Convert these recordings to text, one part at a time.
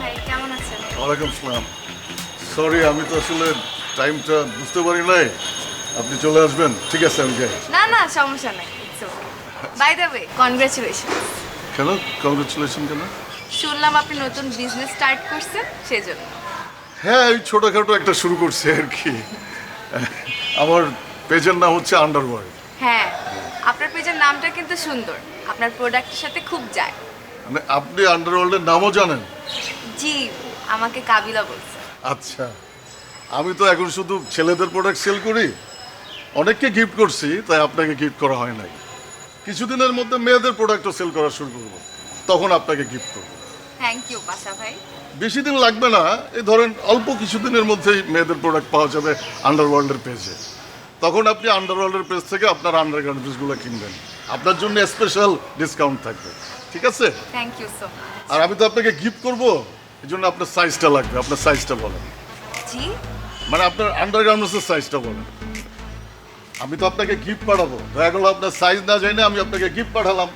ভাই কেমন আছেন? ওয়ালাইকুম সরি আমি তো আসলে টাইমটা বুঝতে পারি নাই। আপনি চলে আসবেন। ঠিক আছে আমি যাই। না না সমস্যা নাই বাই দ্য ওয়ে কনগ্রাচুলেশন কেন? কংগ্রেচুলেশন কেন? শুনলাম আপনি নতুন বিজনেস স্টার্ট করছেন সেজন্য। হ্যাঁ এই ছোটোখাটো একটা শুরু করছি আর কি। আমার পেজের নাম হচ্ছে আন্ডারওয়ার্ল্ড হ্যাঁ আপনার পেজের নামটা কিন্তু সুন্দর। আপনার প্রোডাক্টের সাথে খুব যায়। মানে আপনি আন্ডারওয়ার্ল্ডের নামও জানেন। জি আমাকে কাবিলা বলছে। আচ্ছা আমি তো এখন শুধু ছেলেদের প্রোডাক্ট সেল করি। অনেককে গিফট করছি তাই আপনাকে গিফট করা হয় নাই। কিছুদিনের মধ্যে মেয়েদের প্রোডাক্টও সেল করা শুরু করব। তখন আপনাকে গিফট করব। থ্যাংক ইউ পাশা ভাই। বেশি দিন লাগবে না এই ধরেন অল্প কিছুদিনের মধ্যেই মেয়েদের প্রোডাক্ট পাওয়া যাবে আন্ডারওয়ার্ল্ডের পেজে তখন আপনি আন্ডারওয়ার্ল্ডের পেজ থেকে আপনার আন্ডার গার্মেন্টসগুলো কিনবেন। আপনার জন্য স্পেশাল ডিসকাউন্ট থাকবে। ঠিক আছে? থ্যাংক ইউ সো মাচ আর আমি তো আপনাকে গিফট করব এই জন্য আপনার সাইজটা লাগবে আপনার সাইজটা বলেন। জি? মানে আপনার আন্ডার গার্মেন্টসের সাইজটা বলেন। আমি তো আপনাকে গিফট পাঠাবো। দয়া গেলো আপনার সাইজ না জানি আমি আপনাকে গিফট পাঠালাম।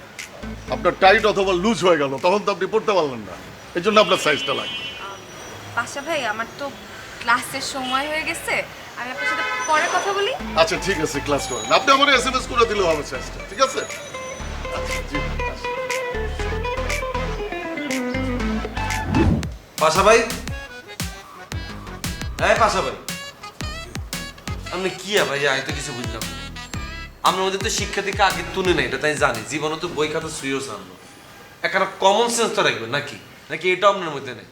আপনার টাইট অথবা লুজ হয়ে গেল তখন তো আপনি পড়তে পারলেন না। এই জন্য আপনার সাইজটা লাগবে। পাশা ভাই আমার তো ক্লাসের সময় হয়ে গেছে। আমি আপনার সাথে পরে কথা বলি। আচ্ছা ঠিক আছে ক্লাস করেন। আপনি আমার এস এম এস করে দিলেও হবে সাইজটা ঠিক আছে? আচ্ছা জি। পাশা ভাই? হ্যাঁ পাশা ভাই। আপনি কি ভাই আমি তো কিছু বুঝলাম আমরা মধ্যে তো শিক্ষা থেকে আগে তুলে নেই এটা তাই জানি। জীবনে তো বই খাতা শুয়েও একটা কমন সেন্স তো রাখবেন নাকি? নাকি এটা আপনার মধ্যে নেই?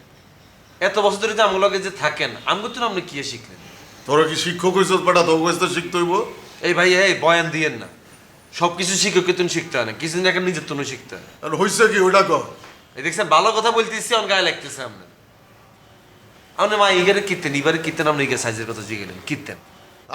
এত বছর ধরে যে আমগুলোকে যে থাকেন আমগো তো আপনি কি শিখলেন? তোরা কি শিক্ষক বেটা? কাছ থেকে শিখতে হইব। এই ভাই এই বয়ান দিয়েন না। সব কিছু শিক্ষকের তুমি শিখতে হয় না কিছুদিন একটা নিজের তুমি শিখতে হয়। হইছে কি ওইটা কর এই দেখছেন ভালো কথা বলতেছি আমার গায়ে লাগতেছে আপনার আপনি মা ইগারে কীর্তেন এবারে কীর্তেন আপনি ইগে সাইজের কথা জিগেলেন কীর্তেন।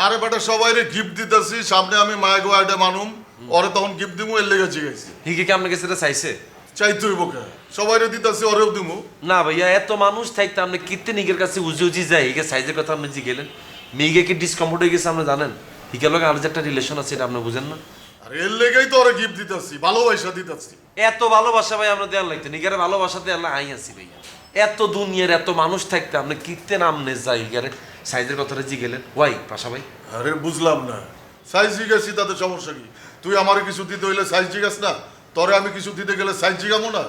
আরে বেটা সবাইরে গিফট দিতেছি সামনে আমি মায়া গো মানুম ওরে তখন গিফট দিমু এর লেগে জিগাইছি। হিগে কি আপনাকে সেটা চাইছে? চাইতে হইব কে? সবাইরে দিতেছি ওরেও দিমু। না ভাইয়া এত মানুষ থাকতে আপনি কীর্তেন ইগের কাছে উজি উজি যায় হিগে সাইজের কথা আপনি জিগেলেন মেয়েকে কি ডিসকমফোর্ট হয়ে গেছে আপনি জানেন? হিগের লগে আমার যে একটা রিলেশন আছে এটা আপনি বুঝেন না। আর এর লেগেই তো ওরে গিফট দিতেছি ভালোবাসা দিতেছি। এত ভালোবাসা ভাই আমরা দেওয়ার লাগতো নিগারে ভালোবাসাতে আল্লাহ আই আছি ভাইয়া। এত দুনিয়ার এত মানুষ থাকতে আপনি কীর্তেন আমনে যাই হিগারে সাইজের কথাটা জি জিগেলেন। ওয়াই পাশা ভাই? আরে বুঝলাম না। সাইজ জিজ্ঞাসি তাতে সমস্যা কি? তুই আমারে কিছু দিতে হইলে সাইজ জিজ্ঞাস না? তরে আমি কিছু দিতে গেলে সাইজ জিগামো না?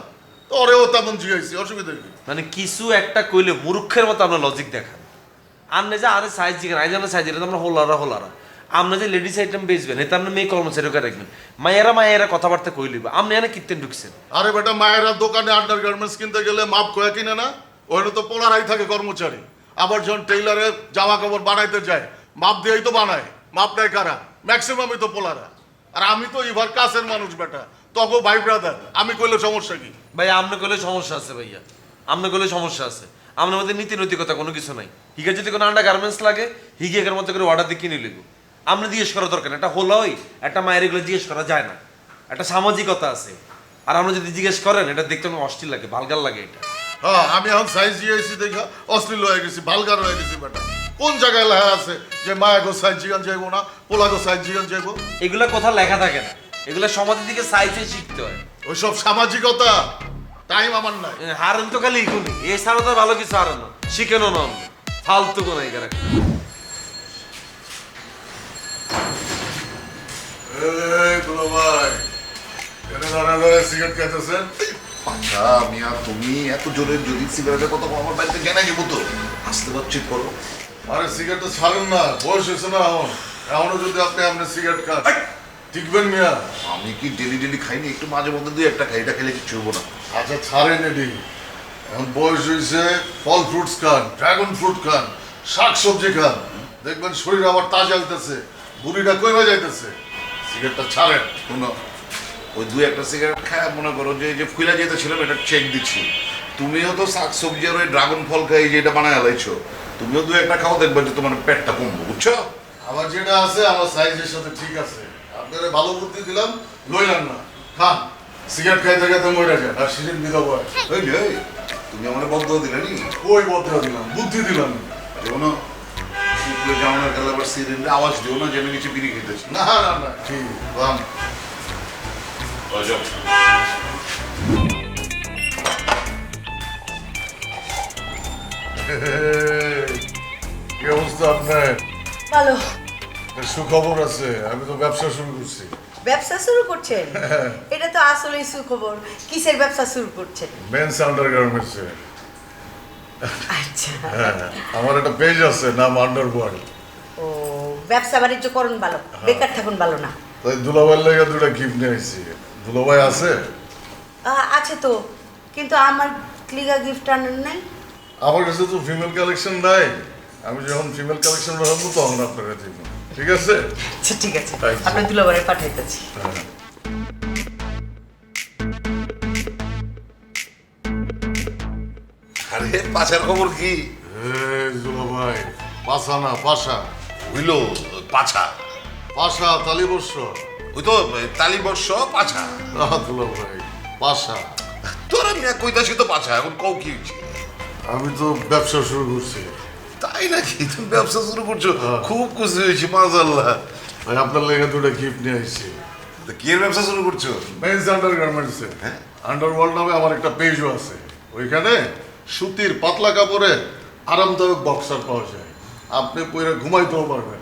তরেও তেমন জিগাইছি অসুবিধা কি? মানে কিছু একটা কইলে মূর্খের মতো আপনার লজিক দেখান। আপনি যে আরে সাইজ জিগান আই জানা সাইজ আমরা হোলারা হোলারা। আপনি যে লেডিস আইটেম বেচবেন এটা আপনি মেয়ে কর্মচারী কর্মচারীকে রাখবেন। মায়েরা মায়েরা কথাবার্তা কই লইবে? আপনি এনে কীর্তেন ঢুকছেন। আরে বেটা মায়েরা দোকানে আন্ডার গার্মেন্টস কিনতে গেলে মাপ কয়া কিনে না? ওখানে তো পোলারাই থাকে কর্মচারী। আবার যখন টেইলারে জামা কাপড় বানাইতে যায় মাপ দিয়েই তো বানায়। মাপ দেয় কারা? ম্যাক্সিমামই তো পোলারা। আর আমি তো ইভার কাছের মানুষ বেটা। তখন ভাই ব্রাদার আমি কইলে সমস্যা কি? ভাই আপনি কইলে সমস্যা আছে ভাইয়া। আপনি কইলে সমস্যা আছে। আপনার মধ্যে নীতি নৈতিকতা কোনো কিছু নাই। হিগে যদি কোনো আন্ডার গার্মেন্টস লাগে হিগে এর মধ্যে করে অর্ডার দিয়ে কিনে লিব আপনি জিজ্ঞেস করা দরকার। একটা হলোই একটা মায়ের এগুলো জিজ্ঞেস করা যায় না। একটা সামাজিকতা আছে। আর আপনি যদি জিজ্ঞেস করেন এটা দেখতে আমার অস্থির লাগে ভালগার লাগে এটা। হ্যাঁ আমি এখন সাইজ জিগাইছি দেখা অশ্লীল হয়ে গেছি ভালগার হয়ে গেছি বেটা। কোন জায়গায় লেখা আছে যে মায়া গো সাইজ জিগান যাইবো না পোলা গো সাইজ জিগান যাইবো এগুলা কথা লেখা থাকে না। এগুলা সমাজের দিকে সাইজে শিখতে হয়। ওইসব সামাজিকতা টাইম আমার নাই। হারেন তো খালি ইকুনি এছাড়া তো ভালো কিছু হারেন না। শিখেনও না। ফালতু কোনো এগারা এই দুলো ভাই এনে দাঁড়া দাঁড়া সিগারেট খাইতেছেন? পাখা মিয়া তুমি এত জোরে যদি সিগারেটের কথা আমার বাড়িতে কেন যাব তো আসতে পারছি করো। আরে সিগারেট তো ছাড়েন না বয়স হয়েছে না এখন। এখনও যদি আপনি সিগারেট খান। টিকবেন মিয়া? আমি কি ডেলি ডেলি খাইনি? একটু মাঝে মধ্যে দুই একটা খাই এটা খেলে কিছু হব না। আচ্ছা ছাড়েন এটি। এখন বয়স হয়েছে ফল ফ্রুটস খান ড্রাগন ফ্রুট খান শাক সবজি খান। দেখবেন শরীর আবার তাজা হইতেছে। বুড়িটা কমে যাইতেছে? সিগারেটটা ছাড়েন। শোনো ওই দুই একটা সিগারেট খায় মনে করো যে এই যে ফুলা যেতে ছিলাম এটা চেক দিচ্ছি। তুমিও তো শাক সবজি আর ওই ড্রাগন ফল খাই যে এটা বানায় আলাইছো। তুমিও দুই একটা খাও দেখবে যে তোমার পেটটা কমবো বুঝছ? আমার যেটা আছে আমার সাইজের সাথে ঠিক আছে। আপনারা ভালো বুদ্ধি দিলাম লইলাম না। খান সিগারেট খাইতে খাইতে মরে যান আর সিজন বিধব। হয় যে, তুমি আমার বন্ধ দিলে নি? ওই বদ্ধ দিলাম? বুদ্ধি দিলাম। যেও না। শুক্লো জামানের গেলে আবার সিরিঞ্জে আওয়াজ দিও না জেনে কিছু বিড়ি খেতেছি। না না না ঠিক বাম কি অবস্থা আপনার ভালো সুখবর আছে আমি তো ব্যবসা শুরু করছি ব্যবসা শুরু করছেন এটা তো আসলেই সুখবর কিসের ব্যবসা শুরু করছেন মেন্স আন্ডার আচ্ছা আমার একটা পেজ আছে নাম আন্ডার ওয়ার্ল্ড ও ব্যবসা বাণিজ্য করুন ভালো বেকার থাকুন ভালো না। তাই দুলাভাইয়ের লেগে দুটা গিফট নিয়ে দুলাভাই আছে? আহ, আছে তো কিন্তু আমার ক্লিগা গিফট আনেন নাই। আমার কাছে তো ফিমেল কালেকশন নাই। আমি যখন ফিমেল কালেকশন রাখব তখন আপনারা দিব। ঠিক আছে? আচ্ছা ঠিক আছে। আচ্ছা। আপনার দুলাবারে পাঠাইতেছি আরে পাচার খবর কি? এই দুলাভাই পাশা না পাশা। হইল পাছা পাশা তালিবর্ষ ওই তো তালিবর্ষ পাছা। পাশা তোর আমি কইতাছি তো পাছা এখন কও কি হচ্ছে আমি তো ব্যবসা শুরু করছি। তাই নাকি? তুমি ব্যবসা শুরু করছ? হ্যাঁ। খুব খুশি হয়েছি মাজাল্লাহ আপনার লেগে দুটা গিফট নিয়ে আসছি তো কি এর ব্যবসা শুরু করছ? মেন্স আন্ডার গার্মেন্টসে হ্যাঁ? আন্ডারওয়ার্ল্ড নামে আমার একটা পেজও আছে। ওইখানে সুতির পাতলা কাপড়ে আরামদায়ক বক্সার পাওয়া যায়। আপনি পরে ঘুমাইতেও পারবেন।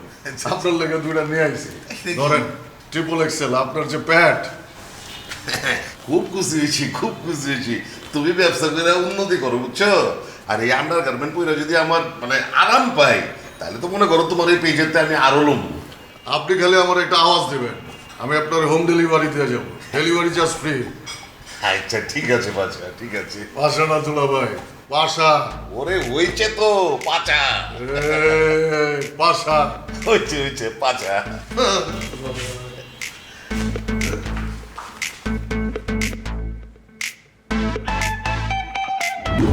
আপনার লেগে দুইটা নিয়ে আইছি। ধরেন। ট্রিপল এক্সেল আপনার যে প্যান্ট খুব খুশি হয়েছি খুব খুশি হয়েছি তুমি ব্যবসা করে উন্নতি করো বুঝছ? আর এই আন্ডার গার্মেন্ট পরে যদি আমার মানে আরাম পাই তাহলে তো মনে করো তোমার এই পেজেতে আমি আরও লম আপনি খালি আমার একটা আওয়াজ দেবেন। আমি আপনার হোম ডেলিভারি দিয়ে যাব। ডেলিভারি চার্জ ফ্রি আচ্ছা ঠিক আছে বাচ্চা ঠিক আছে। পাশা না তুলা ভাই পাশা ওরে হয়েছে তো পাচা। পাশা হয়েছে হয়েছে পাচা।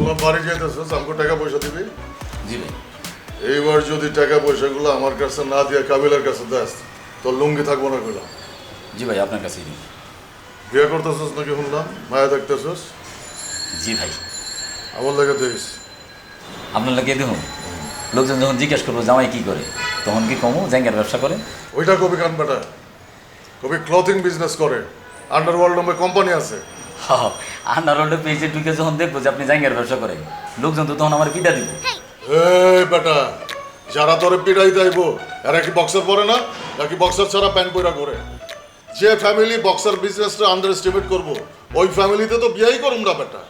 তোমরা বাড়ি যেতেছিস আমাকে টাকা পয়সা দিবি? জি ভাই। এইবার যদি টাকা পয়সাগুলো আমার কাছে না দিয়ে কাবিলার কাছে দেস তোর লুঙ্গি থাকব না কইলাম জি ভাই আপনার কাছেই নিন বিয়ে করতেছিস নাকি শুনলাম? মায়া দেখতেছিস? জি ভাই। আমার লেগে দিস আপনার লাগে দেখুন লোকজন যখন জিজ্ঞেস করব জামাই কি করে তখন কি কমু জাঙ্গার ব্যবসা করে? ওইটা কবি কান বেটা কবি ক্লথিং বিজনেস করে। আন্ডারওয়ার্ল্ড নামে কোম্পানি আছে। আন্ডার রোডে পেজে ঢুকে যখন দেখব যে আপনি জাঙ্গার ব্যবসা করেন লোকজন তো তখন আমার পিটা দিব। এই বেটা যারা তোরে পিড়াই দেব এরা কি বক্সার পরে না? নাকি বক্সার ছাড়া প্যান্ট পরা করে যে ফ্যামিলি বক্সার বিজনেসটা আন্ডার এস্টিমেট করব ওই ফ্যামিলিতে তো বিয়াই করুম না বেটা।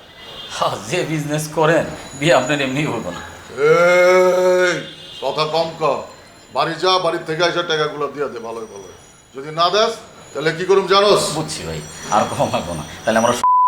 হ্যাঁ, যে বিজনেস করেন বিয়ে আপনার এমনি হইব না। এই কথা কম কম বাড়ি যা বাড়ির থেকে এসে টাকাগুলো দিয়ে দে ভালোই ভালো যদি না দেস তাহলে কি করুম জানোস? বুঝছি ভাই আর কম লাগবো না। তাহলে আমরা